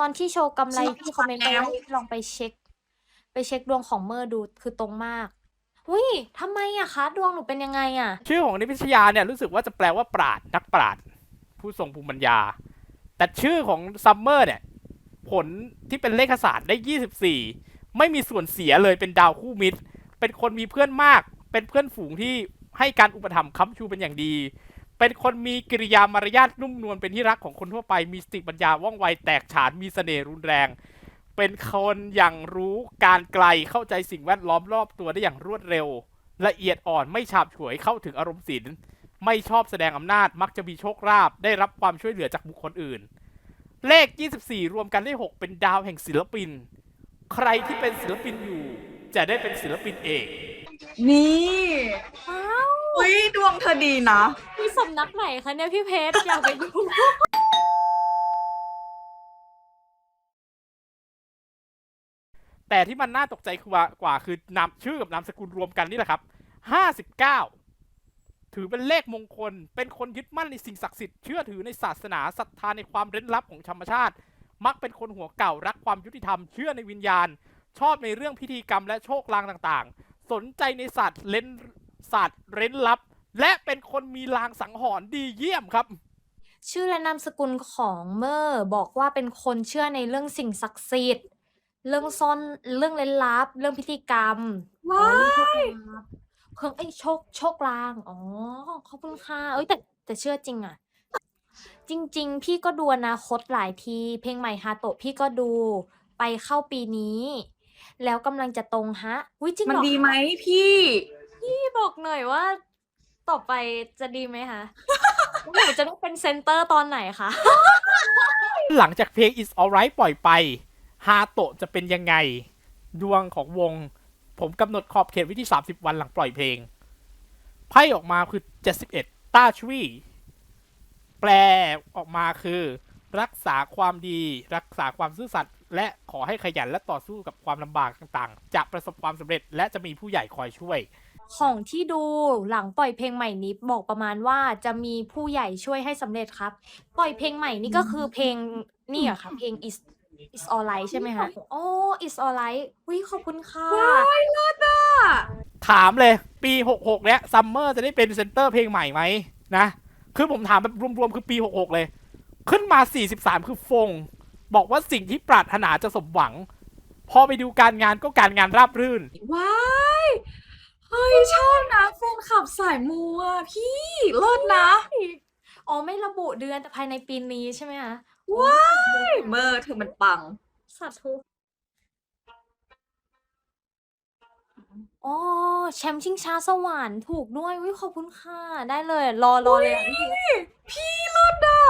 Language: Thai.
ตอนที่โชว์กำไรฉันพี่คอมเมนต์ไปแล้วว่าลองไปเช็ค ไปเช็คดวงของเมอร์ดูคือตรงมากอุ้ยทำไมอะคะดวงหนูเป็นยังไงอะชื่อของนิพิชยาเนี่ยรู้สึกว่าจะแปลว่าปราดนักปราดผู้ทรงภูมิปัญญา แต่ชื่อของซัมเมอร์เนี่ย ผลที่เป็นเลขศาสตร์ได้ 24 ไม่มีส่วนเสียเลยเป็นดาวคู่มิตร เป็นคนมีเพื่อนมาก เป็นเพื่อนฝูงที่ให้การอุปถัมภ์ค้ำชูเป็นอย่างดี เป็นคนมีกิริยามารยาทนุ่มนวลเป็นที่รักของคนทั่วไปมีสติปัญญาว่องไวแตกฉานมีเสน่ห์รุนแรง เป็นคนอย่างรู้การไกลเข้าใจสิ่งแวดล้อมรอบตัวได้อย่างรวดเร็ว ละเอียดอ่อนไม่ฉาบฉวยเข้าถึงอารมณ์ศิลป์ไม่ชอบแสดงอำนาจมักจะมีโชคลาภได้รับความช่วยเหลือจากบุคคลอื่น เลข 24 รวมกันได้ 6 เป็นดาวแห่งศิลปิน ใครที่เป็นศิลปินอยู่ จะได้เป็นศิลปินเอก นี่ว้าว อุ้ยดวงเธอดีนะ มีสำนักไหนคะเนี่ยพี่เพชรอยากไปดูแต่ที่มันน่าตกใจคือว่ากว่าคือนามชื่อกับนามสกุลรวมกันนี่แหละครับ59ถือเป็นเลขมงคล เป็นคนยึดมั่นในสิ่งศักดิ์สิทธิ์ เชื่อถือในศาสนาศรัทธาในความเร้นลับของธรรมชาติ มักเป็นคนหัวเก่ารักความยุติธรรม เชื่อในวิญญาณ ชอบในเรื่องพิธีกรรมและโชคลางต่างๆ สนใจในศาสตร์เล่น ศาสตร์เร้นลับ และเป็นคนมีลางสังหรณ์ดีเยี่ยมครับ ชื่อและนามสกุลของเมอร์บอกว่าเป็นคนเชื่อในเรื่องสิ่งศักดิ์สิทธิ์ เรื่องซ่อนเรื่องเล่นลับ เรื่องพิธีกรรมว้าอ๋อเรื่องโชคลาภเพิ่งไอ้ยโชคโชคลาง อ๋อขอบคุณค่ะเอ้ยแต่แต่เชื่อจริงอะจริง ๆ พี่ก็ดูอนาคตหลายที เพลงใหม่ฮาโตะพี่ก็ดูไปเข้าปีนี้ แล้วกำลังจะตรงฮะ อุ้ยจริงมันเหรอดีไหมพี่พี่ บอกหน่อยว่า ต่อไปจะดีไหมคะหนูจะได้เป็นเซนเตอร์ตอนไหนคะ หลังจากเพลง It's Alright ปล่อยไป ฮาโตะจะเป็นยังไง ดวงของวง ผมกำหนดขอบเขตไว้ที่ 30 วันหลังปล่อยเพลง ไพ่ออกมาคือ 71 ต้าชวีแปลออกมาคือ รักษาความดี รักษาความซื่อสัตย์และขอให้ขยันและต่อสู้กับความลำบากต่างๆ จะประสบความสำเร็จและจะมีผู้ใหญ่คอยช่วย ของที่ดูหลังปล่อยเพลงใหม่นี้บอกประมาณว่าจะมีผู้ใหญ่ช่วยให้สำเร็จครับ ปล่อยเพลงใหม่นี่ก็คือเพลงนี่อะค่ะเพลง is is alright ใช่ไหมคะโอ้ is alright วิขอบคุณค่ะถามเลยปี 66 เนี้ยซัมเมอร์จะได้เป็นเซนเตอร์เพลงใหม่ไหมนะ คือผมถามแบบรวมๆ คือปี 66 เลย ขึ้นมา 43 คือฟง บอกว่าสิ่งที่ปรารถนาจะสมหวัง พอไปดูการงานก็การงานราบรื่น ว้าย เฮ้ยชอบนะแฟนคลับสายมูอะพี่เลิศนะ อ๋อไม่ระบุเดือนแต่ภายในปีนี้ใช่ไหมคะว้ายเมอร์เธอมันปังสาธุอ๋อแชมป์ชิงช้าสวรรค์ถูกด้วยวิขอบคุณค่ะ ได้เลย รอรอเลยอะพี่เพชรพี่เลิศอะ